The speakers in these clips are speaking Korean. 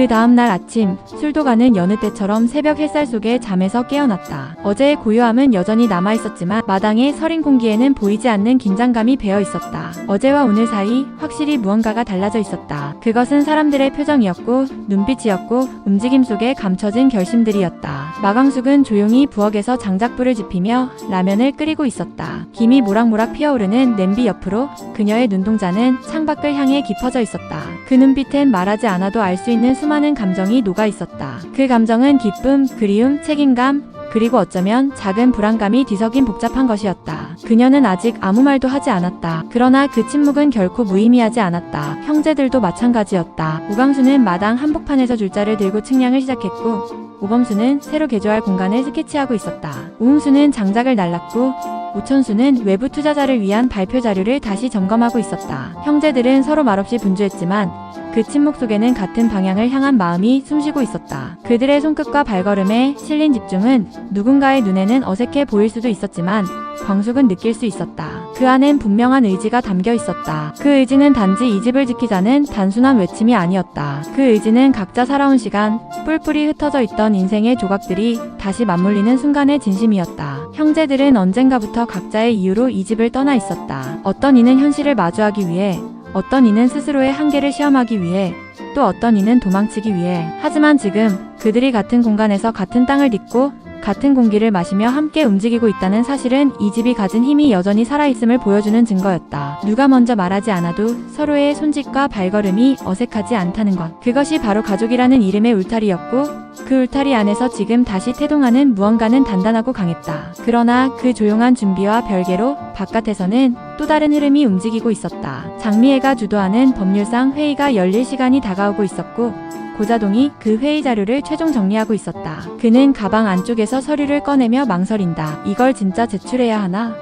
그 다음날 아침 술도 가는 여느 때처럼 새벽 햇살 속에 잠에서 깨어났다. 어제의 고요함은 여전히 남아있었지만 마당의 서린 공기에는 보이지 않는 긴장감이 배어 있었다. 어제와 오늘 사이 확실히 무언가가 달라져 있었다. 그것은 사람들의 표정이었고 눈빛이었고 움직임 속에 감춰진 결심들이었다. 마광숙은 조용히 부엌에서 장작불을 지피며 라면을 끓이고 있었다. 김이 모락모락 피어오르는 냄비 옆으로 그녀의 눈동자는 창밖을 향해 깊어져 있었다. 그 눈빛엔 말하지 않아도 알 수 있는 수많은 감정이 녹아 있었다. 그 감정은 기쁨, 그리움, 책임감, 그리고 어쩌면 작은 불안감이 뒤섞인 복잡한 것이었다. 그녀는 아직 아무 말도 하지 않았다. 그러나 그 침묵은 결코 무의미하지 않았다. 형제들도 마찬가지였다. 우광수는 마당 한복판에서 줄자를 들고 측량을 시작했고 오범수는 새로 개조할 공간을 스케치하고 있었다. 우흥수는 장작을 날랐고 우천수는 외부 투자자를 위한 발표 자료를 다시 점검하고 있었다. 형제들은 서로 말없이 분주했지만 그 침묵 속에는 같은 방향을 향한 마음이 숨쉬고 있었다. 그들의 손끝과 발걸음에 실린 집중은 누군가의 눈에는 어색해 보일 수도 있었지만 광숙은 느낄 수 있었다. 그 안엔 분명한 의지가 담겨 있었다. 그 의지는 단지 이 집을 지키자는 단순한 외침이 아니었다. 그 의지는 각자 살아온 시간, 뿔뿔이 흩어져 있던 인생의 조각들이 다시 맞물리는 순간의 진심이었다. 형제들은 언젠가부터 각자의 이유로 이 집을 떠나 있었다. 어떤 이는 현실을 마주하기 위해, 어떤 이는 스스로의 한계를 시험하기 위해, 또 어떤 이는 도망치기 위해. 하지만 지금 그들이 같은 공간에서 같은 땅을 딛고 같은 공기를 마시며 함께 움직이고 있다는 사실은 이 집이 가진 힘이 여전히 살아있음을 보여주는 증거였다. 누가 먼저 말하지 않아도 서로의 손짓과 발걸음이 어색하지 않다는 것. 그것이 바로 가족이라는 이름의 울타리였고 그 울타리 안에서 지금 다시 태동하는 무언가는 단단하고 강했다. 그러나 그 조용한 준비와 별개로 바깥에서는 또 다른 흐름이 움직이고 있었다. 장미애가 주도하는 법률상 회의가 열릴 시간이 다가오고 있었고 고자동이 그 회의 자료를 최종 정리하고 있었다. 그는 가방 안쪽에서 서류를 꺼내며 망설인다. 이걸 진짜 제출해야 하나?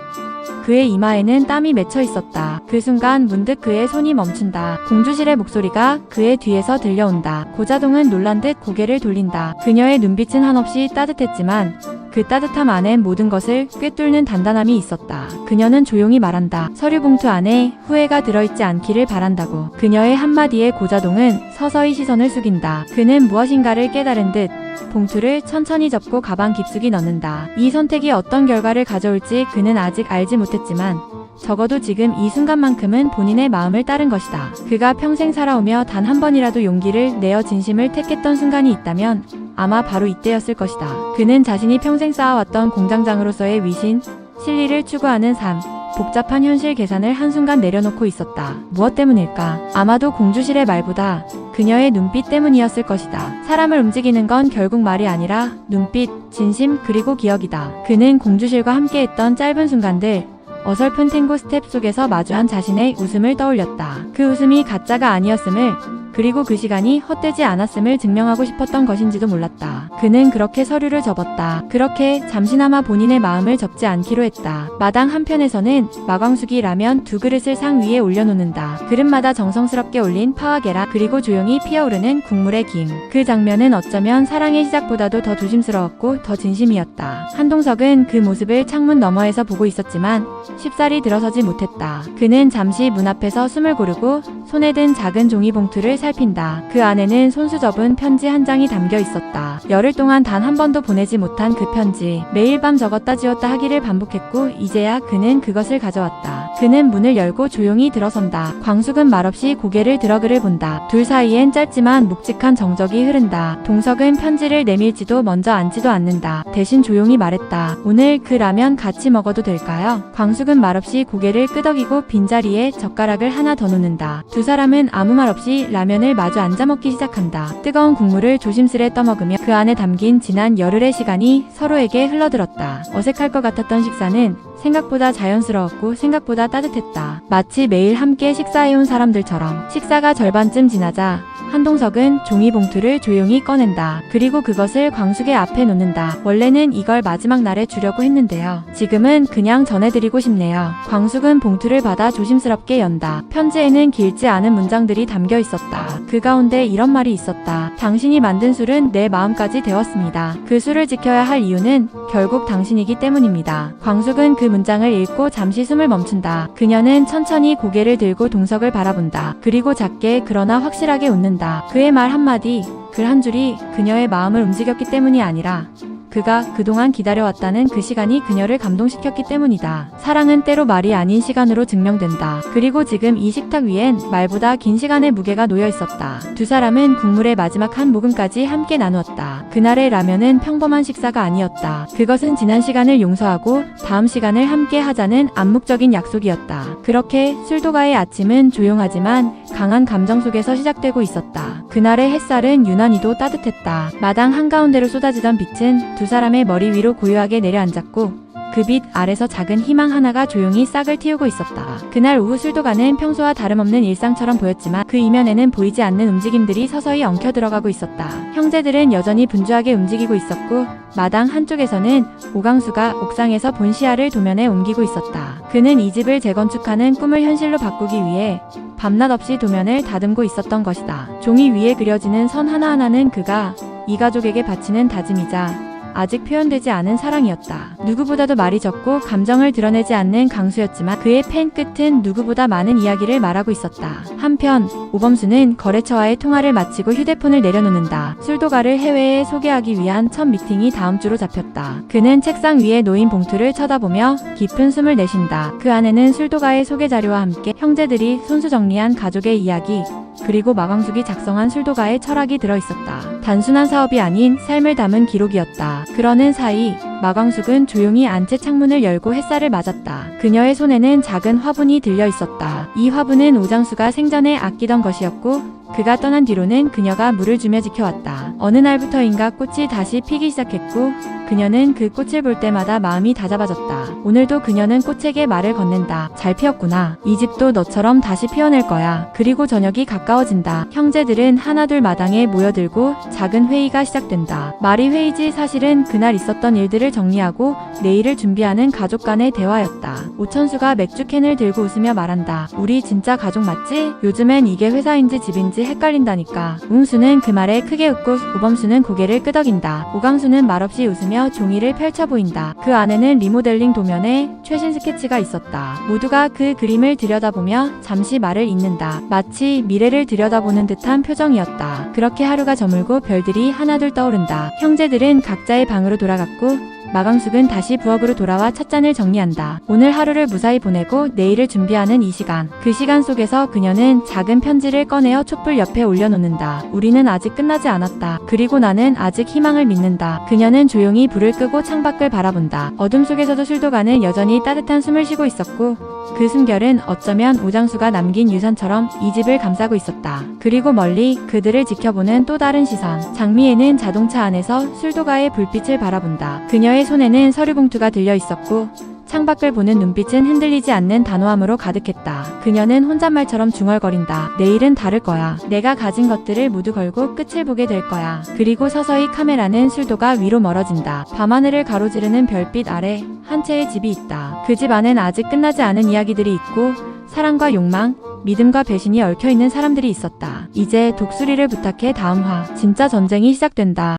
그의 이마에는 땀이 맺혀 있었다. 그 순간 문득 그의 손이 멈춘다. 공주실의 목소리가 그의 뒤에서 들려온다. 고자동은 놀란 듯 고개를 돌린다. 그녀의 눈빛은 한없이 따뜻했지만 그 따뜻함 안엔 모든 것을 꿰뚫는 단단함이 있었다. 그녀는 조용히 말한다. 서류 봉투 안에 후회가 들어있지 않기를 바란다고. 그녀의 한마디에 고자동은 서서히 시선을 숙인다. 그는 무엇인가를 깨달은 듯 봉투를 천천히 접고 가방 깊숙이 넣는다. 이 선택이 어떤 결과를 가져올지 그는 아직 알지 못했지만 적어도 지금 이 순간만큼은 본인의 마음을 따른 것이다. 그가 평생 살아오며 단 한 번이라도 용기를 내어 진심을 택했던 순간이 있다면 아마 바로 이때였을 것이다. 그는 자신이 평생 쌓아왔던 공장장으로서의 위신, 실리를 추구하는 삶, 복잡한 현실 계산을 한순간 내려놓고 있었다. 무엇 때문일까? 아마도 공주실의 말보다 그녀의 눈빛 때문이었을 것이다. 사람을 움직이는 건 결국 말이 아니라 눈빛, 진심, 그리고 기억이다. 그는 공주실과 함께했던 짧은 순간들, 어설픈 탱고 스텝 속에서 마주한 자신의 웃음을 떠올렸다. 그 웃음이 가짜가 아니었음을 그리고 그 시간이 헛되지 않았음을 증명하고 싶었던 것인지도 몰랐다. 그는 그렇게 서류를 접었다. 그렇게 잠시나마 본인의 마음을 접지 않기로 했다. 마당 한편에서는 마광숙이 라면 두 그릇을 상 위에 올려놓는다. 그릇마다 정성스럽게 올린 파와 계란 그리고 조용히 피어오르는 국물의 김. 그 장면은 어쩌면 사랑의 시작보다도 더 조심스러웠고 더 진심이었다. 한동석은 그 모습을 창문 너머에서 보고 있었지만 쉽사리 들어서지 못했다. 그는 잠시 문 앞에서 숨을 고르고 손에 든 작은 종이 봉투를 살핀다. 그 안에는 손수 접은 편지 한 장이 담겨 있었다. 열흘 동안 단 한 번도 보내지 못한 그 편지. 매일 밤 적었다 지웠다 하기를 반복했고 이제야 그는 그것을 가져왔다. 그는 문을 열고 조용히 들어선다. 광숙은 말없이 고개를 들어 그를 본다. 둘 사이엔 짧지만 묵직한 정적이 흐른다. 동석은 편지를 내밀지도 먼저 앉지도 않는다. 대신 조용히 말했다. 오늘 그 라면 같이 먹어도 될까요? 광숙은 말없이 고개를 끄덕이고 빈자리에 젓가락을 하나 더 놓는다. 두 사람은 아무 말 없이 라면을 마주 앉아 먹기 시작한다. 뜨거운 국물을 조심스레 떠먹으며 그 안에 담긴 지난 열흘의 시간이 서로에게 흘러들었다. 어색할 것 같았던 식사는 생각보다 자연스러웠고 생각보다 따뜻했다. 마치 매일 함께 식사해온 사람들처럼 식사가 절반쯤 지나자 한동석은 종이봉투를 조용히 꺼낸다. 그리고 그것을 광숙의 앞에 놓는다. 원래는 이걸 마지막 날에 주려고 했는데요. 지금은 그냥 전해드리고 싶네요. 광숙은 봉투를 받아 조심스럽게 연다. 편지에는 길지 않은 문장들이 담겨 있었다. 그 가운데 이런 말이 있었다. 당신이 만든 술은 내 마음까지 되었습니다. 그 술을 지켜야 할 이유는 결국 당신이기 때문입니다. 광숙은 그 문장을 읽고 잠시 숨을 멈춘다. 그녀는 천천히 고개를 들고 동석을 바라본다. 그리고 작게 그러나 확실하게 웃는다. 그의 말 한마디, 글 한 줄이 그녀의 마음을 움직였기 때문이 아니라 그가 그동안 기다려왔다는 그 시간이 그녀를 감동시켰기 때문이다. 사랑은 때로 말이 아닌 시간으로 증명된다. 그리고 지금 이 식탁 위엔 말보다 긴 시간의 무게가 놓여 있었다. 두 사람은 국물의 마지막 한 모금까지 함께 나누었다. 그날의 라면은 평범한 식사가 아니었다. 그것은 지난 시간을 용서하고 다음 시간을 함께 하자는 암묵적인 약속이었다. 그렇게 술도가의 아침은 조용하지만 강한 감정 속에서 시작되고 있었다. 그날의 햇살은 유난히도 따뜻했다. 마당 한가운데로 쏟아지던 빛은 두 사람의 머리 위로 고요하게 내려앉았고 그 빛 아래서 작은 희망 하나가 조용히 싹을 틔우고 있었다. 그날 오후 술도가는 평소와 다름없는 일상처럼 보였지만 그 이면에는 보이지 않는 움직임들이 서서히 엉켜 들어가고 있었다. 형제들은 여전히 분주하게 움직이고 있었고 마당 한쪽에서는 오강수가 옥상에서 본 시야를 도면에 옮기고 있었다. 그는 이 집을 재건축하는 꿈을 현실로 바꾸기 위해 밤낮 없이 도면을 다듬고 있었던 것이다. 종이 위에 그려지는 선 하나하나는 그가 이 가족에게 바치는 다짐이자 아직 표현되지 않은 사랑이었다. 누구보다도 말이 적고 감정을 드러내지 않는 강수였지만 그의 펜 끝은 누구보다 많은 이야기를 말하고 있었다. 한편 오범수는 거래처와의 통화를 마치고 휴대폰을 내려놓는다. 술도가를 해외에 소개하기 위한 첫 미팅이 다음 주로 잡혔다. 그는 책상 위에 놓인 봉투를 쳐다보며 깊은 숨을 내쉰다. 그 안에는 술도가의 소개 자료와 함께 형제들이 손수 정리한 가족의 이야기, 그리고 마광숙이 작성한 술도가의 철학이 들어있었다. 단순한 사업이 아닌 삶을 담은 기록이었다. 그러는 사이 마광숙은 조용히 안채 창문을 열고 햇살을 맞았다. 그녀의 손에는 작은 화분이 들려 있었다. 이 화분은 오장수가 생전에 아끼던 것이었고 그가 떠난 뒤로는 그녀가 물을 주며 지켜왔다. 어느 날부터인가 꽃이 다시 피기 시작했고 그녀는 그 꽃을 볼 때마다 마음이 다잡아졌다. 오늘도 그녀는 꽃에게 말을 건넨다. 잘 피었구나. 이 집도 너처럼 다시 피어낼 거야. 그리고 저녁이 가까워진다. 형제들은 하나둘 마당에 모여들고 작은 회의가 시작된다. 말이 회의지 사실은 그날 있었던 일들을 정리하고 내일을 준비하는 가족 간의 대화였다. 오천수가 맥주캔을 들고 웃으며 말한다. 우리 진짜 가족 맞지? 요즘엔 이게 회사인지 집인지 헷갈린다니까. 웅수는 그 말에 크게 웃고 오범수는 고개를 끄덕인다. 오강수는 말없이 웃으며 종이를 펼쳐 보인다. 그 안에는 리모델링 도면에 최신 스케치가 있었다. 모두가 그 그림을 들여다보며 잠시 말을 잇는다. 마치 미래를 들여다보는 듯한 표정이었다. 그렇게 하루가 저물고 별들이 하나둘 떠오른다. 형제들은 각자의 방으로 돌아갔고 마광숙은 다시 부엌으로 돌아와 찻잔을 정리한다. 오늘 하루를 무사히 보내고 내일을 준비하는 이 시간. 그 시간 속에서 그녀는 작은 편지를 꺼내어 촛불 옆에 올려놓는다. 우리는 아직 끝나지 않았다. 그리고 나는 아직 희망을 믿는다. 그녀는 조용히 불을 끄고 창밖을 바라본다. 어둠 속에서도 술도가는 여전히 따뜻한 숨을 쉬고 있었고 그 숨결은 어쩌면 오장수가 남긴 유산처럼 이 집을 감싸고 있었다. 그리고 멀리 그들을 지켜보는 또 다른 시선. 장미애는 자동차 안에서 술도가의 불빛을 바라본다. 그녀의 손에는 서류 봉투가 들려 있었고 창밖을 보는 눈빛은 흔들리지 않는 단호함으로 가득했다. 그녀는 혼잣말처럼 중얼거린다. 내일은 다를 거야. 내가 가진 것들을 모두 걸고 끝을 보게 될 거야. 그리고 서서히 카메라는 술도가 위로 멀어진다. 밤하늘을 가로지르는 별빛 아래 한 채의 집이 있다. 그 집 안엔 아직 끝나지 않은 이야기들이 있고 사랑과 욕망, 믿음과 배신이 얽혀 있는 사람들이 있었다. 이제 독수리를 부탁해 다음 화. 진짜 전쟁이 시작된다.